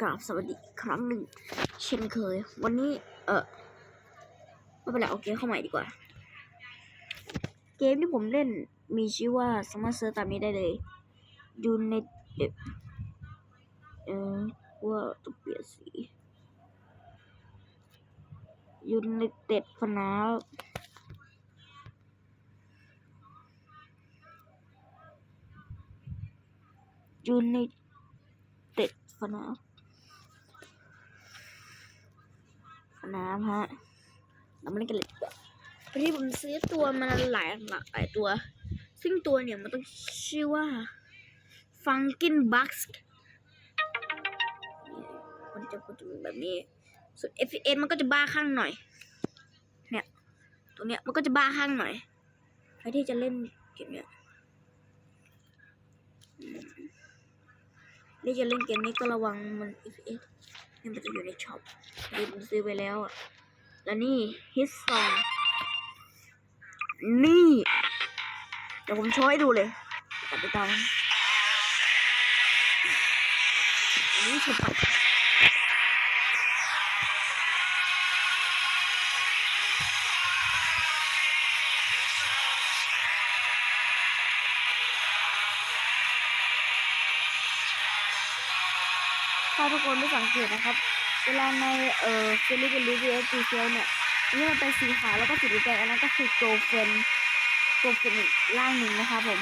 กราบสวัสดีครั้งหนึ่ง เช่นเคย วันนี้ เออไม่เป็นไรเอาเกมเข้าใหม่ดีกว่า เกมที่ผมเล่นมีชื่อว่าสามารถเซิร์ชตามนี้ได้เลยยูเนเต็ดเออว่าต้องเปลี่ยนสียูเนเต็ดฟนายูเน เต็ดฟนาฟนาฮะเรามาเล่นกันเลยดีกว่าวันนี้ผมซื้อตัวมาหลายหลายตัว ซึ่งตัวเนี่ยมันต้องชื่อว่าฟังกินบัคส์มันจะเป็นแบบนี้ ส่วน FPS มันก็จะบ้าข้างหน่อย เนี่ย ตัวเนี้ยมันก็จะบ้าข้างหน่อย ใครที่จะเล่นเกมเนี้ย นี่จะเล่นเกมนี้ก็ระวังมัน FPS เนี่มันจะอยู่ในช็อปนี่ผมซื้อไปแล้วอะ แล้วนี่ฮิตซองนี่เดี๋ยวผมโชว์ให้ดูเลยกลับไปตามอันนี้ฉบับ ถ้าทุกคนได้สังเกตนะครับ เวลาในเอ่อฟิลิปปินส์หรือ VS เซลเนี่ยอันนี้มันเป็นสีขาวแล้วก็สีแดงอันนั้นก็คือโกลเฟนโกลเฟนอีกร่างหนึ่งนะครับผม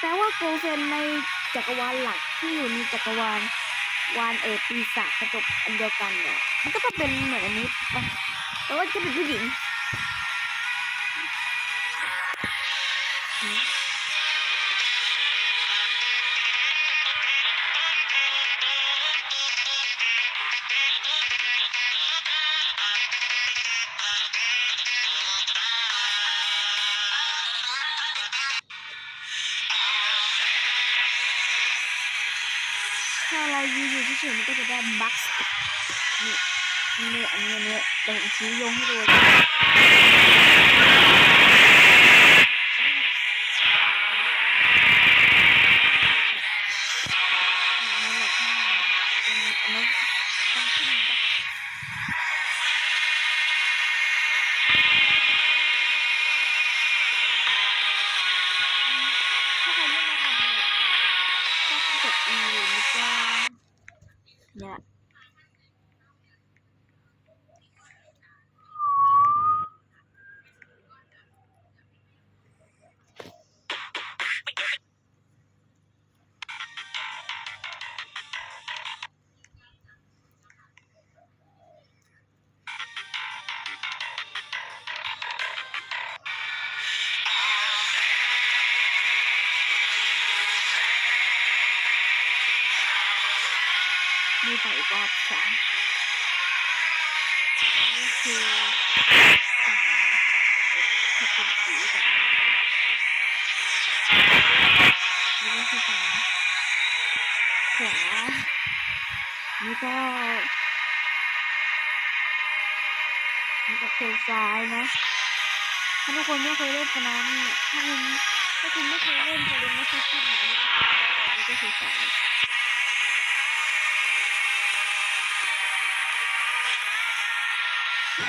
แต่ว่าโกลเฟนในจักรวาลหลักที่อยู่ในจักรวาลวานเออปีศาจกระจกอันเดียวกันเนี่ยมันก็ต้องเป็นเหมือนอันนี้ปะแต่ว่าจะเป็นผู้หญิง เรายืนอยู่เฉยๆมันก็จะได้บัคนี่นี่อันนี้อันนี้เดี๋ยวผมชี้ยงให้ดู E ห รือไม่ก็เนี่รอบสองนี่คือสามเอ็ดขอบคุณสีกับนี่คือฝั่งขวานี่ก็นี่ก็คือซ้ายนะถ้าทุกคนไม่เคยเล่นสนามเนี่ยถ้าคุณถ้าคุณไม่เคยเล่นจะเล่นไม่ค่อยขึ้นนะนี่ก็คือซ้าย ออก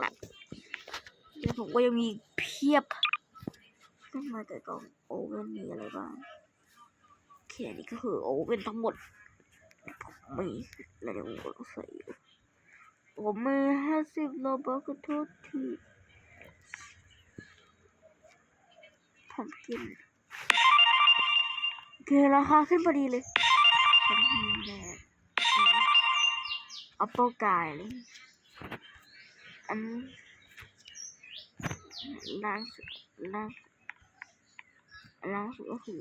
แล้วแล้วผมก็ยังมีเพียบขึ้นมาแต่กล่องโอเว่นมีอะไรบ้างเคอันนี้ก็คือโอเว่นทั้งหมดผมมีอะไรเดี๋ยวผมก็ใส่ผมมีห้าสิบโลบาทขอโทษที ผมกินโอเคราคาขึ้นพอดีเลยผมมีแบบอัปเปิลกายเลยอันล่างสุดล่างล่างสุดก็คือ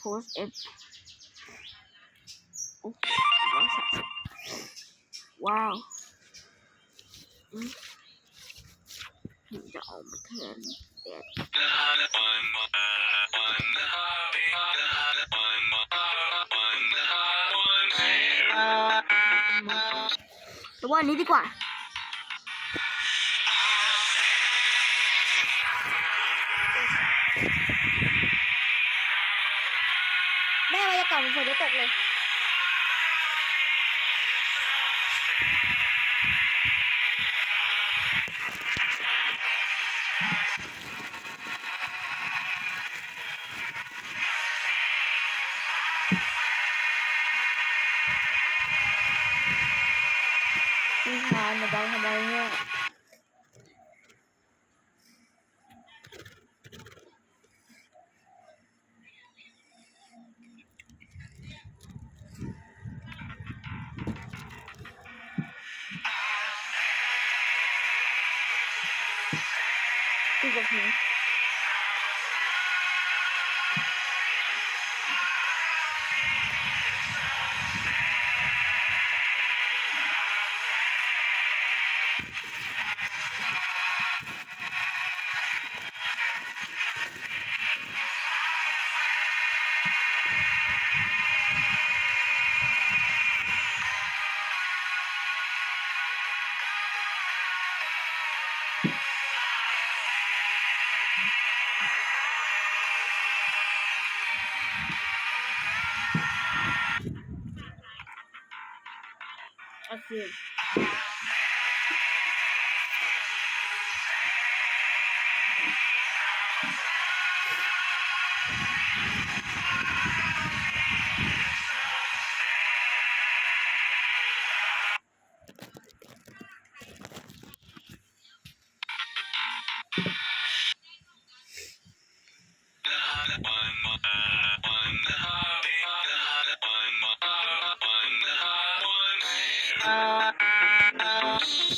post f โอ้โหร้อยสามสิบว้าวอืมถึงจะออกมาแทน แดดหรือว่าอันนี้ดีกว่าแม่บรรยากาศมันฝนจะตกเลย ชาย ม Uh, uh, uh.